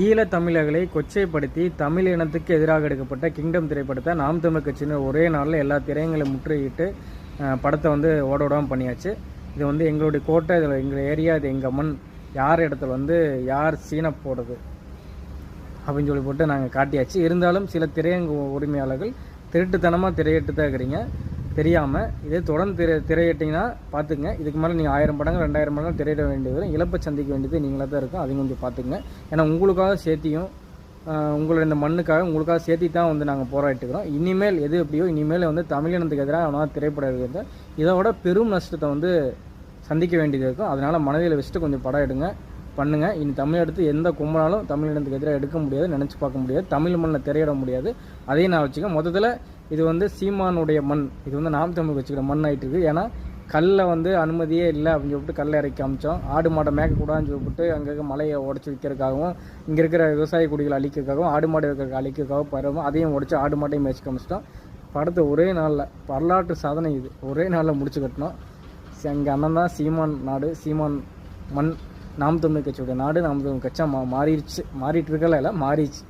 ஈழத்தமிழர்களை கொச்சைப்படுத்தி தமிழ் இனத்துக்கு எதிராக எடுக்கப்பட்ட கிங்டம் திரைப்படத்தை நாம் தமிழ் கட்சியினர் ஒரே நாளில் எல்லா திரையங்களையும் முற்றுகையிட்டு படத்தை வந்து ஓட பண்ணியாச்சு. இது வந்து எங்களுடைய கோட்டை இதில் எங்கள் ஏரியா இது எங்கள் மண் யார் இடத்துல வந்து யார் சீன போடுறது அப்படின்னு சொல்லி போட்டு நாங்கள் காட்டியாச்சு. இருந்தாலும் சில திரையங்க உரிமையாளர்கள் திருட்டுத்தனமாக திரையிட்டு தான் இருக்கிறீங்க. தெரியாமல் இதே தொடர்ந்து திரை திரையிட்டிங்கன்னா பார்த்துங்க இதுக்கு மேலே நீங்கள் ஆயிரம் படங்கள் ரெண்டாயிரம் படங்கள் திரையிட வேண்டியது வரும் இழப்பை சந்திக்க வேண்டியது நீங்களாக தான் இருக்கும். அதையும் கொஞ்சம் பார்த்துங்க ஏன்னா உங்களுக்காக சேர்த்தியும் உங்களோட இந்த மண்ணுக்காக உங்களுக்காக சேர்த்தி தான் வந்து நாங்கள் போராட்டிருக்கிறோம் இனிமேல் எது எப்படியோ இனிமேல் வந்து தமிழினத்துக்கு எதிராக அவனால் திரைப்படம் இருக்கிறது இதோட பெரும் நஷ்டத்தை வந்து சந்திக்க வேண்டியது இருக்கும். அதனால் மனதில் வச்சுட்டு கொஞ்சம் படம் எடுங்க பண்ணுங்க. இனி தமிழ் எடுத்து எந்த கும்பலாலும் தமிழினத்துக்கு எதிராக எடுக்க முடியாது நினச்சி பார்க்க முடியாது. தமிழ் மண்ணில் திரையிட முடியாது. அதையும் நான் வச்சுக்கேன் மொத்தத்தில் இது வந்து சீமானுடைய மண். இது வந்து நாம் தமிழ் வச்சுக்கிற மண் ஆயிட்டு இருக்குது ஏன்னா கல்லை வந்து அனுமதியே இல்லை அப்படின்னு சொல்லிட்டு கல்லை இறக்கி காமிச்சோம். ஆடு மாடை மேய்க்கக்கூடாதுன்னு சொல்லிட்டு அங்கே இருக்க மலையை உடச்சி விற்கிறதுக்காகவும் இங்கே இருக்கிற விவசாய குடிகளை அழிக்கிறதுக்காகவும் ஆடு மாடு இருக்கிற அழிக்கிறதுக்காக பரவும் அதையும் உடச்சி ஆடு மாட்டையும் மேய்ச்சி காமிச்சிட்டோம். படத்தை ஒரே நாளில் வரலாற்று சாதனை இது. ஒரே நாளில் முடிச்சு கட்டணும் எங்கள் அண்ணன் தான் சீமான் நாடு சீமான் மண். நாம் தமிழ் கட்சியோட நாடு நாம் தமிழ் கட்சியாக மா மாறிடுச்சு. மாறிட்டு இருக்கல இல்லை மாறிடுச்சு.